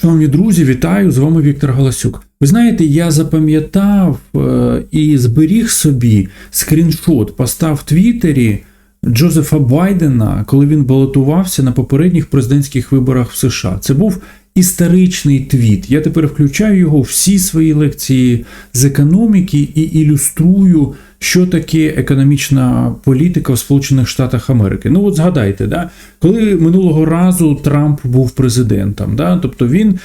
Шановні друзі, вітаю! З вами Віктор Галасюк. Ви знаєте, я запам'ятав е, і зберіг собі скріншот, постав в Твіттері Джозефа Байдена, коли він балотувався на попередніх президентських виборах в США. Це був історичний твіт. Я тепер включаю його всі свої лекції з економіки і ілюструю, що таке економічна політика в Сполучених Штатах Америки. Ну от згадайте, да, коли минулого разу Трамп був президентом, да, тобто він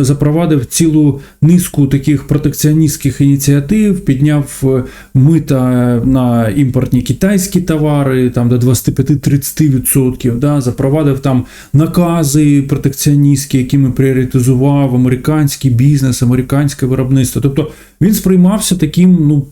запровадив цілу низку таких протекціоністських ініціатив, підняв е, мита на імпортні китайські товари там до 25-30%, да, запровадив там накази протекціоністські, якими пріоритизував американський бізнес, американське виробництво. Тобто він сприймався таким ну,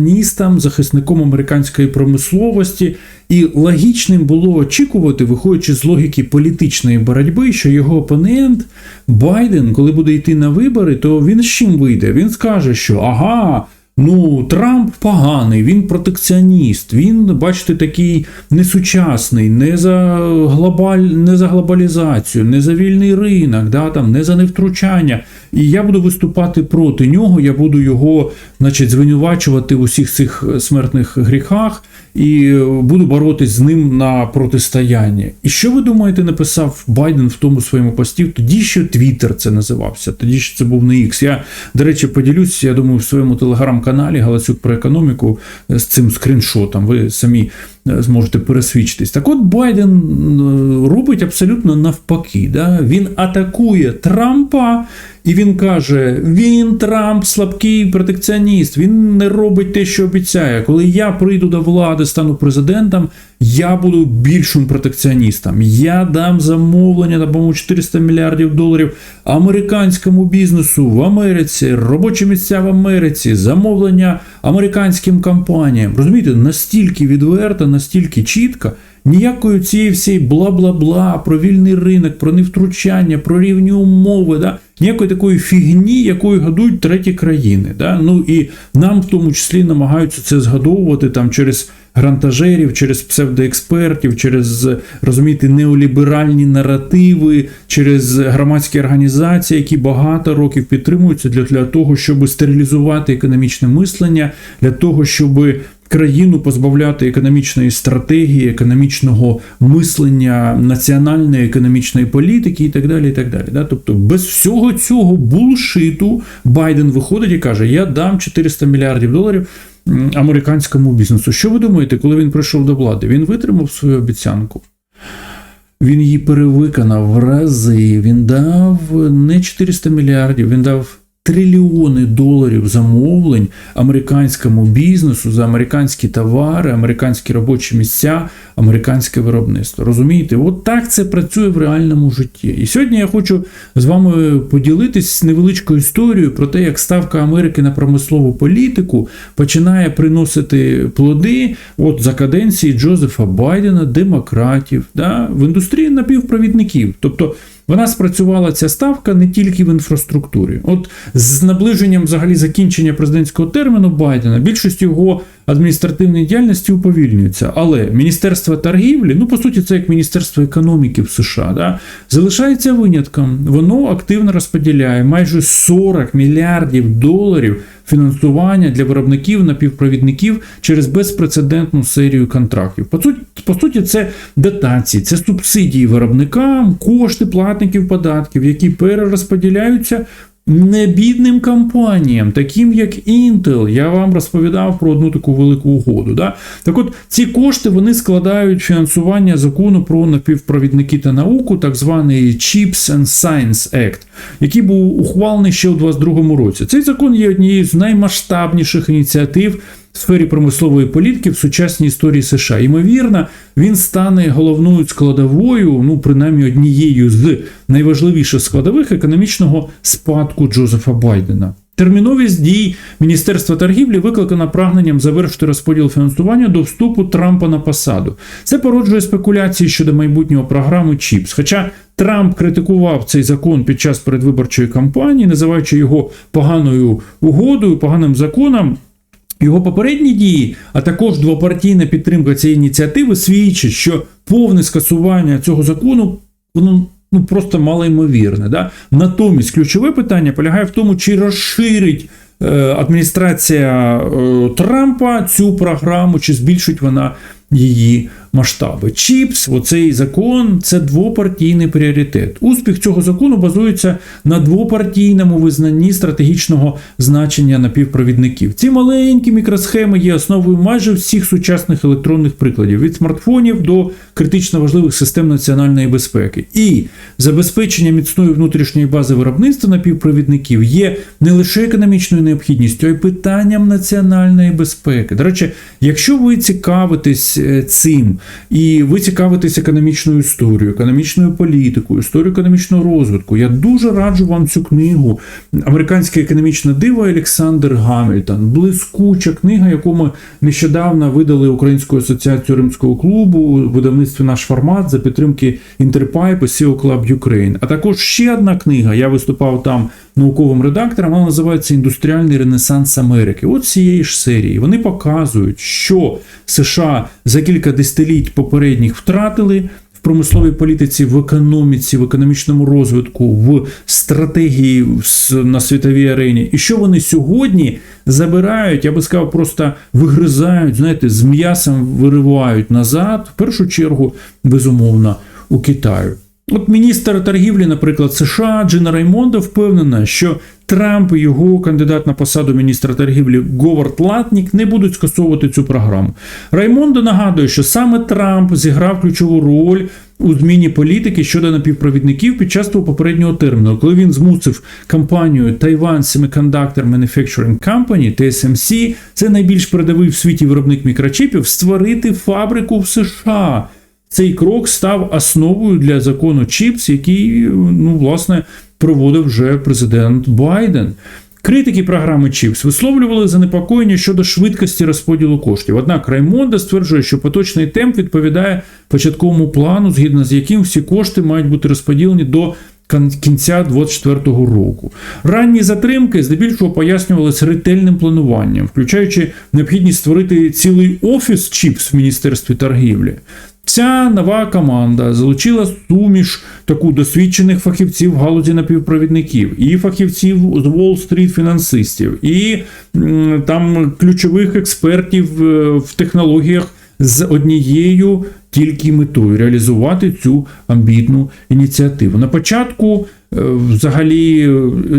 протекціоністом, захисником американської промисловості, і логічним було очікувати, виходячи з логіки політичної боротьби, що його опонент Байден, коли буде йти на вибори, то він з чим вийде? Він скаже, що ага. Ну, Трамп поганий, він протекціоніст, він, бачите, такий несучасний, не за глобаль, не за глобалізацію, не за вільний ринок, да, там, не за невтручання. І я буду виступати проти нього, я буду його значить, звинувачувати в усіх цих смертних гріхах і буду боротись з ним на протистоянні. І що ви думаєте, написав Байден в тому своєму пості? Тоді ще Твіттер це називався, тоді ще це був не X. Я, до речі, поділюсь, я думаю, в своєму телеграм-каналі Галасюк про економіку з цим скріншотом. Ви самі е, зможете пересвідчитись. Так от Байден е, робить абсолютно навпаки. Да? Він атакує Трампа. І він каже: він Трамп слабкий протекціоніст, він не робить те, що обіцяє. Коли я прийду до влади, стану президентом, я буду більшим протекціоністом. Я дам замовлення на по-моєму, 400 мільярдів доларів американському бізнесу в Америці, робочі місця в Америці, замовлення американським компаніям. Розумієте, настільки відверто, настільки чітко. Ніякої цієї всієї бла-бла-бла, про вільний ринок, про невтручання, про рівні умови, да? ніякої такої фігні, якою годують треті країни. Да? Ну і нам в тому числі намагаються це згадовувати там через грантажерів, через псевдоекспертів, через розумієте, неоліберальні наративи, через громадські організації, які багато років підтримуються для, для того, щоб стерилізувати економічне мислення, для того, щоб країну позбавляти економічної стратегії, економічного мислення, національної економічної політики і так далі. і так далі. Да? Тобто без всього цього булшиту Байден виходить і каже: Я дам 400 мільярдів доларів американському бізнесу. Що ви думаєте, коли він прийшов до влади? Він витримав свою обіцянку. Він її перевиконав в рази. Він дав не 400 мільярдів, він дав трильйони доларів замовлень американському бізнесу за американські товари, американські робочі місця, американське виробництво. Розумієте, от так це працює в реальному житті. І сьогодні я хочу з вами поділитись невеличкою історією про те, як ставка Америки на промислову політику починає приносити плоди от за каденції Джозефа Байдена, демократів, да, в індустрії напівпровідників. Тобто вона спрацювала ця ставка не тільки в інфраструктурі. От з наближенням взагалі закінчення президентського терміну Байдена більшість його адміністративної діяльності уповільнюється. Але Міністерство торгівлі, ну по суті, це як Міністерство економіки в США, да, залишається винятком. Воно активно розподіляє майже 40 мільярдів доларів. Фінансування для виробників напівпровідників через безпрецедентну серію контрактів. По суті, по суті, це дотації, це субсидії виробникам, кошти платників податків, які перерозподіляються небідним компаніям, таким як Intel. Я вам розповідав про одну таку велику угоду. Да? Так от ці кошти вони складають фінансування закону про напівпровідники та науку, так званий Chips and Science Act, який був ухвалений ще у 2022 році. Цей закон є однією з наймасштабніших ініціатив. В сфері промислової політики в сучасній історії США. Ймовірно, він стане головною складовою, ну принаймні однією з найважливіших складових економічного спадку Джозефа Байдена. Терміновість дій Міністерства торгівлі викликана прагненням завершити розподіл фінансування до вступу Трампа на посаду. Це породжує спекуляції щодо майбутнього програми ЧІПС. Хоча Трамп критикував цей закон під час передвиборчої кампанії, називаючи його поганою угодою, поганим законом. Його попередні дії, а також двопартійна підтримка цієї ініціативи свідчить, що повне скасування цього закону воно ну просто малоймовірне. Да? Натомість ключове питання полягає в тому, чи розширить е, адміністрація е, Трампа цю програму, чи збільшить вона її масштаби. Чіпс, оцей закон це двопартійний пріоритет. Успіх цього закону базується на двопартійному визнанні стратегічного значення напівпровідників. Ці маленькі мікросхеми є основою майже всіх сучасних електронних прикладів від смартфонів до критично важливих систем національної безпеки. І забезпечення міцної внутрішньої бази виробництва напівпровідників є не лише економічною необхідністю, а й питанням національної безпеки. До речі, якщо ви цікавитесь е, цим і ви цікавитесь економічною історією, економічною політикою, історією економічного розвитку, я дуже раджу вам цю книгу Американське економічне диво Олександр Гамільтон. Блискуча книга, яку ми нещодавно видали Українську асоціацію римського клубу у видавництві наш формат за підтримки Інтерпайп і SEO Club Ukraine. А також ще одна книга. Я виступав там науковим редактором. Вона називається Індустріальний Ренесанс Америки. От цієї ж серії вони показують, що США за кілька десятиліть попередніх втратили. В промисловій політиці, в економіці, в економічному розвитку, в стратегії на світовій арені, і що вони сьогодні забирають, я би сказав, просто вигризають, знаєте, з м'ясом виривають назад, в першу чергу, безумовно, у Китаю. От міністр торгівлі, наприклад, США Джина Раймонда впевнена, що Трамп і його кандидат на посаду міністра торгівлі Говард Латнік не будуть скасовувати цю програму. Раймондо нагадує, що саме Трамп зіграв ключову роль у зміні політики щодо напівпровідників під час того попереднього терміну, коли він змусив компанію Taiwan Semiconductor Manufacturing Company, TSMC, це найбільш передовий в світі виробник мікрочипів, створити фабрику в США. Цей крок став основою для закону ЧІПС, який, ну, власне, проводив вже президент Байден. Критики програми ЧІПС висловлювали занепокоєння щодо швидкості розподілу коштів. Однак Раймонда стверджує, що поточний темп відповідає початковому плану, згідно з яким всі кошти мають бути розподілені до кінця 2024 року. Ранні затримки здебільшого пояснювалися ретельним плануванням, включаючи необхідність створити цілий офіс ЧІПС в Міністерстві торгівлі. Ця нова команда залучила суміш таку досвідчених фахівців в галузі напівпровідників, і фахівців з Уолл-стріт фінансистів, і там ключових експертів е, в технологіях з однією тільки метою реалізувати цю амбітну ініціативу. На початку взагалі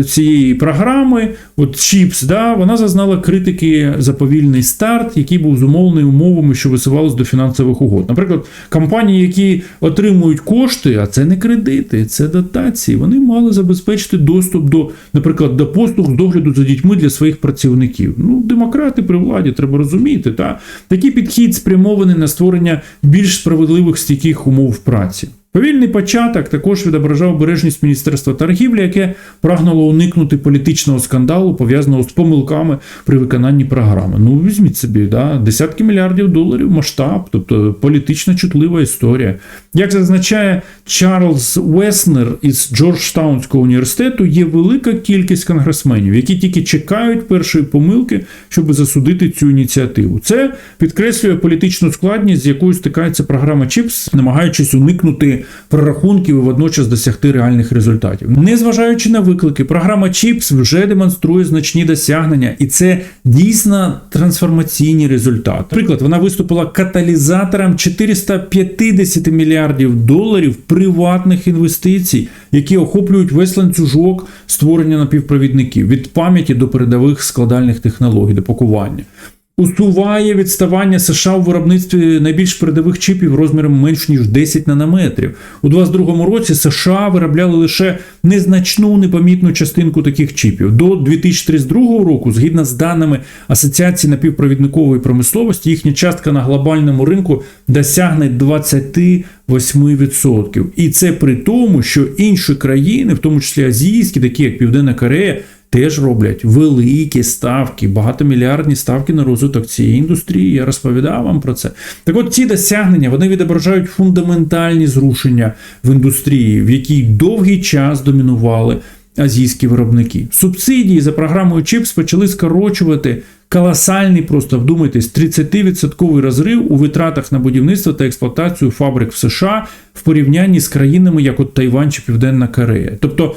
цієї програми, от Чіпс, да, вона зазнала критики за повільний старт, який був зумовлений умовами, що висувалися до фінансових угод. Наприклад, компанії, які отримують кошти, а це не кредити, це дотації, вони мали забезпечити доступ до, наприклад, до послуг з догляду за дітьми для своїх працівників. Ну, демократи при владі, треба розуміти. Та? Такий підхід спрямований на створення більш справедливих стійких умов праці. Повільний початок також відображав обережність Міністерства торгівлі, яке прагнуло уникнути політичного скандалу, пов'язаного з помилками при виконанні програми. Ну, візьміть собі, да, десятки мільярдів доларів масштаб, тобто політично чутлива історія. Як зазначає Чарльз Веснер із Джорджтаунського університету, є велика кількість конгресменів, які тільки чекають першої помилки, щоб засудити цю ініціативу. Це підкреслює політичну складність, з якою стикається програма ЧІПС, намагаючись уникнути прорахунків і водночас досягти реальних результатів. Незважаючи на виклики, програма Chips вже демонструє значні досягнення, і це дійсно трансформаційні результати. Наприклад, вона виступила каталізатором 450 мільярдів доларів приватних інвестицій, які охоплюють весь ланцюжок створення напівпровідників від пам'яті до передових складальних технологій до пакування усуває відставання США у виробництві найбільш передових чіпів розміром менш ніж 10 нанометрів. У 2022 році США виробляли лише незначну непомітну частинку таких чіпів. До 2032 року, згідно з даними Асоціації напівпровідникової промисловості, їхня частка на глобальному ринку досягне 28%. І це при тому, що інші країни, в тому числі азійські, такі як Південна Корея, теж роблять великі ставки, багатомільярдні ставки на розвиток цієї індустрії. Я розповідав вам про це. Так от ці досягнення вони відображають фундаментальні зрушення в індустрії, в якій довгий час домінували азійські виробники. Субсидії за програмою ЧІПС почали скорочувати колосальний, просто вдумайтесь, 30% розрив у витратах на будівництво та експлуатацію фабрик в США в порівнянні з країнами, як от Тайвань чи Південна Корея. Тобто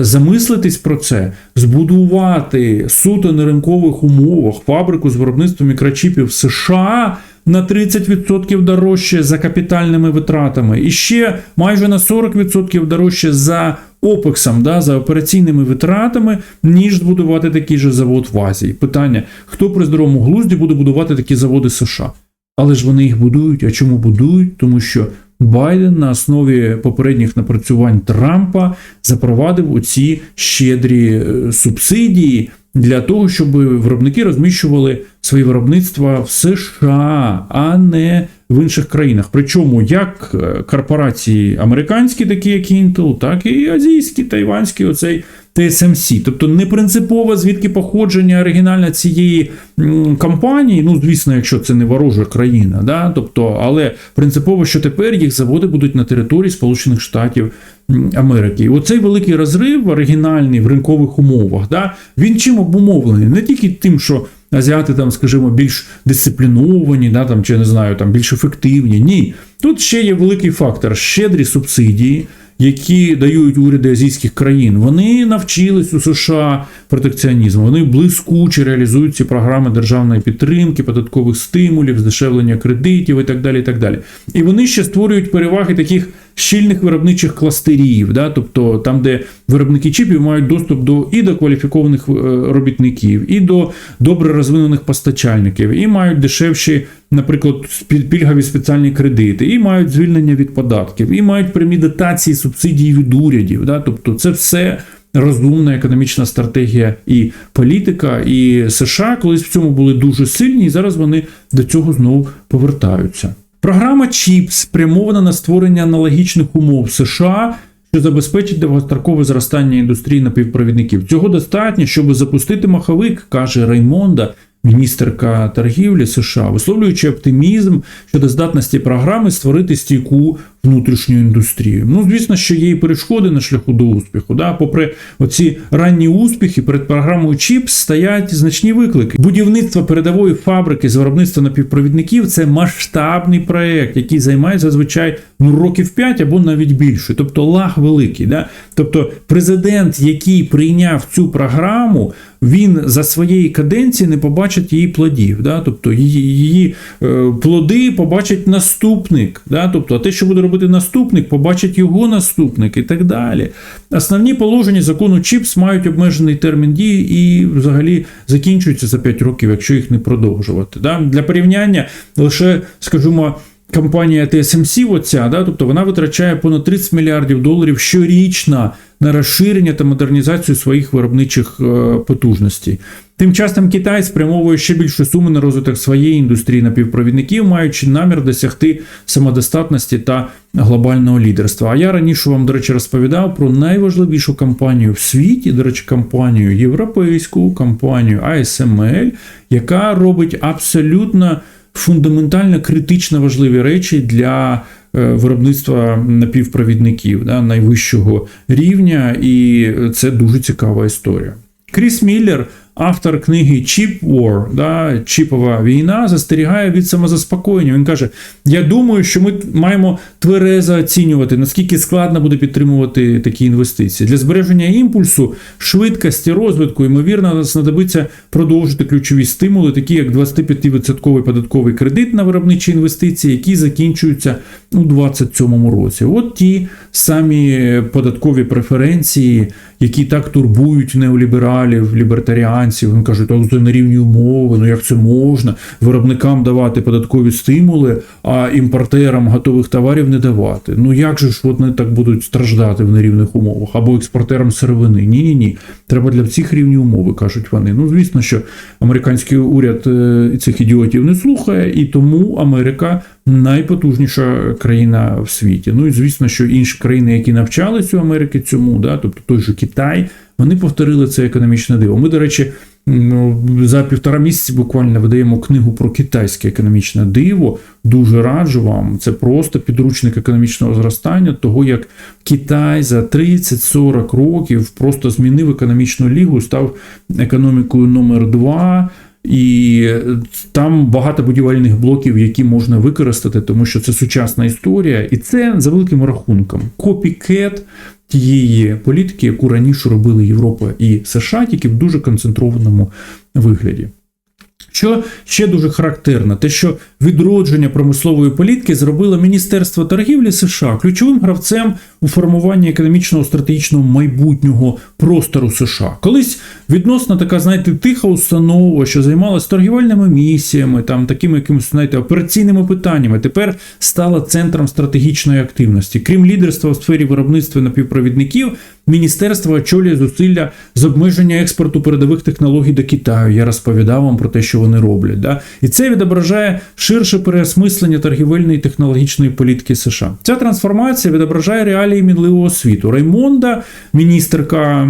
замислитись про це, збудувати суто на ринкових умовах фабрику з виробництвом мікрочіпів США на 30% дорожче за капітальними витратами, і ще майже на 40% дорожче за опексом, да, за операційними витратами, ніж збудувати такий же завод в Азії. Питання: хто при здоровому глузді буде будувати такі заводи США? Але ж вони їх будують. А чому будують? Тому що Байден на основі попередніх напрацювань Трампа запровадив оці щедрі е, субсидії для того, щоб виробники розміщували свої виробництва в США, а не в інших країнах. Причому як е, корпорації американські, такі як Intel, так і азійські, тайванські, оцей TSMC. Тобто не принципово звідки походження оригінальна цієї компанії. Ну, звісно, якщо це не ворожа країна, да? тобто, але принципово, що тепер їх заводи будуть на території Сполучених Штатів Америки. І оцей великий розрив, оригінальний в ринкових умовах, да? він чим обумовлений? Не тільки тим, що. Азіати там, скажімо, більш дисципліновані, да, там, чи не знаю, там більш ефективні. Ні. Тут ще є великий фактор щедрі субсидії, які дають уряди азійських країн. Вони навчились у США протекціонізму. Вони блискуче реалізують ці програми державної підтримки, податкових стимулів, здешевлення кредитів і так далі. І так далі. І вони ще створюють переваги таких щільних виробничих кластерів, да, тобто там, де виробники чіпів мають доступ до і до кваліфікованих е, робітників, і до добре розвинених постачальників, і мають дешевші, наприклад, пільгові спеціальні кредити, і мають звільнення від податків, і мають прямі дотації, субсидії від урядів. Да, тобто це все. Розумна економічна стратегія і політика, і США колись в цьому були дуже сильні, і зараз вони до цього знову повертаються. Програма ЧІП спрямована на створення аналогічних умов США, що забезпечить довгострокове зростання індустрії напівпровідників. Цього достатньо, щоб запустити маховик, каже Раймонда, міністерка торгівлі США, висловлюючи оптимізм щодо здатності програми створити стійку внутрішню індустрію. Ну, звісно, що є і перешкоди на шляху до успіху. Да? Попри оці ранні успіхи, перед програмою ЧІПС стоять значні виклики. Будівництво передової фабрики з виробництва напівпровідників це масштабний проект, який займає зазвичай ну, років 5 або навіть більше. Тобто лаг великий. Да? Тобто президент, який прийняв цю програму, він за своєї каденції не побачить її плодів. Да? Тобто її, е, плоди побачить наступник. Да? Тобто, а те, що буде робити наступник, побачить його наступник і так далі. Основні положення закону ЧІПС мають обмежений термін дії і взагалі закінчуються за 5 років, якщо їх не продовжувати. Да? Для порівняння лише, скажімо, Компанія TSMC, оця, да, тобто вона витрачає понад 30 мільярдів доларів щорічно на розширення та модернізацію своїх виробничих е, потужностей. Тим часом Китай спрямовує ще більше суми на розвиток своєї індустрії напівпровідників, маючи намір досягти самодостатності та глобального лідерства. А я раніше вам, до речі, розповідав про найважливішу компанію в світі, до речі, компанію європейську, компанію ASML, яка робить абсолютно фундаментально критично важливі речі для е, виробництва напівпровідників да, найвищого рівня, і це дуже цікава історія. Кріс Міллер, автор книги Chip War, да, Чіпова війна, застерігає від самозаспокоєння. Він каже: Я думаю, що ми маємо тверезо оцінювати, наскільки складно буде підтримувати такі інвестиції. Для збереження імпульсу, швидкості розвитку, ймовірно, знадобиться продовжити ключові стимули, такі як 25% податковий кредит на виробничі інвестиції, які закінчуються у 2027 році. От ті самі податкові преференції, які так турбують неолібералів, лібертаріанців. Вони кажуть, «Та це на рівні умови, ну як це можна виробникам давати податкові стимули, а імпортерам готових товарів не давати. Ну як же ж вони так будуть страждати в нерівних умовах або експортерам сировини? Ні, ні, ні. Треба для всіх рівні умови, кажуть вони. Ну звісно, що американський уряд е, цих ідіотів не слухає, і тому Америка найпотужніша країна в світі. Ну і звісно, що інші країни, які навчалися у Америки цьому, да, тобто той же Китай, вони повторили це економічне диво. Ми, до речі, Ну, за півтора місяці буквально видаємо книгу про китайське економічне диво. Дуже раджу вам. Це просто підручник економічного зростання, того як Китай за 30-40 років просто змінив економічну лігу, став економікою номер 2 і там багато будівельних блоків, які можна використати, тому що це сучасна історія, і це за великим рахунком копікет тієї політики, яку раніше робили Європа і США, тільки в дуже концентрованому вигляді. Що ще дуже характерно, те, що відродження промислової політики зробило Міністерство торгівлі США ключовим гравцем у формуванні економічного стратегічного майбутнього простору США. Колись відносно така, знаєте, тиха установа, що займалася торгівельними місіями, там такими якимись, знаєте, операційними питаннями, тепер стала центром стратегічної активності. Крім лідерства в сфері виробництва напівпровідників, міністерство очолює зусилля з обмеження експорту передових технологій до Китаю. Я розповідав вам про те, що вони роблять. Да? І це відображає ширше переосмислення торгівельної і технологічної політики США. Ця трансформація відображає реалії мінливого світу. Раймонда, міністерка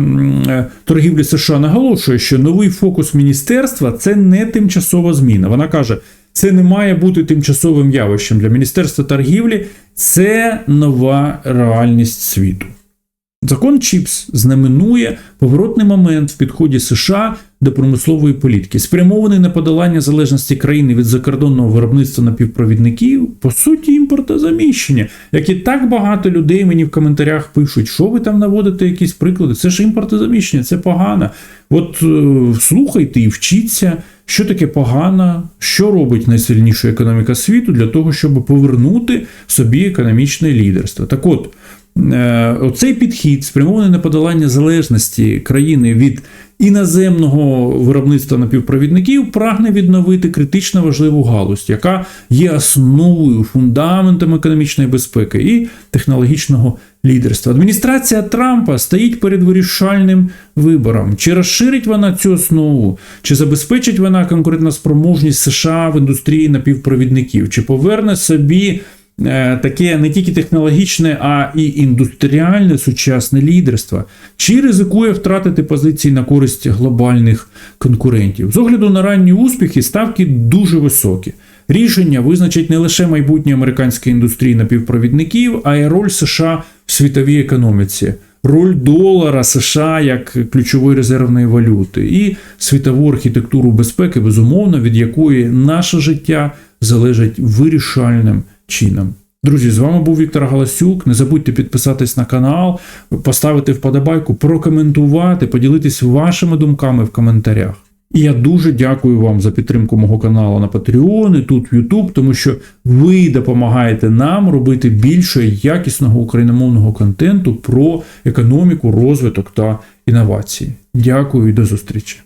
е, торгівлі США, наголошує, що новий фокус міністерства це не тимчасова зміна. Вона каже. Це не має бути тимчасовим явищем для Міністерства торгівлі, це нова реальність світу. Закон ЧІПС знаменує поворотний момент в підході США до промислової політики, спрямований на подолання залежності країни від закордонного виробництва напівпровідників, по суті, імпортозаміщення, як і так багато людей мені в коментарях пишуть, що ви там наводите якісь приклади. Це ж імпортозаміщення, це погано. От е, слухайте і вчіться, що таке погано, що робить найсильніша економіка світу для того, щоб повернути собі економічне лідерство. Так от. Е, Оцей підхід спрямований на подолання залежності країни від іноземного виробництва напівпровідників, прагне відновити критично важливу галузь, яка є основою, фундаментом економічної безпеки і технологічного лідерства. Адміністрація Трампа стоїть перед вирішальним вибором: чи розширить вона цю основу, чи забезпечить вона конкурентоспроможність США в індустрії напівпровідників, чи поверне собі. Е, таке не тільки технологічне, а і індустріальне сучасне лідерство, чи ризикує втратити позиції на користь глобальних конкурентів. З огляду на ранні успіхи, ставки дуже високі. Рішення визначить не лише майбутнє американської індустрії напівпровідників, а й роль США в світовій економіці. Роль долара США як ключової резервної валюти і світову архітектуру безпеки, безумовно, від якої наше життя залежить вирішальним чином. Друзі, з вами був Віктор Галасюк. Не забудьте підписатись на канал, поставити вподобайку, прокоментувати, поділитись вашими думками в коментарях. І я дуже дякую вам за підтримку мого каналу на Patreon і тут в YouTube, тому що ви допомагаєте нам робити більше якісного україномовного контенту про економіку, розвиток та інновації. Дякую і до зустрічі!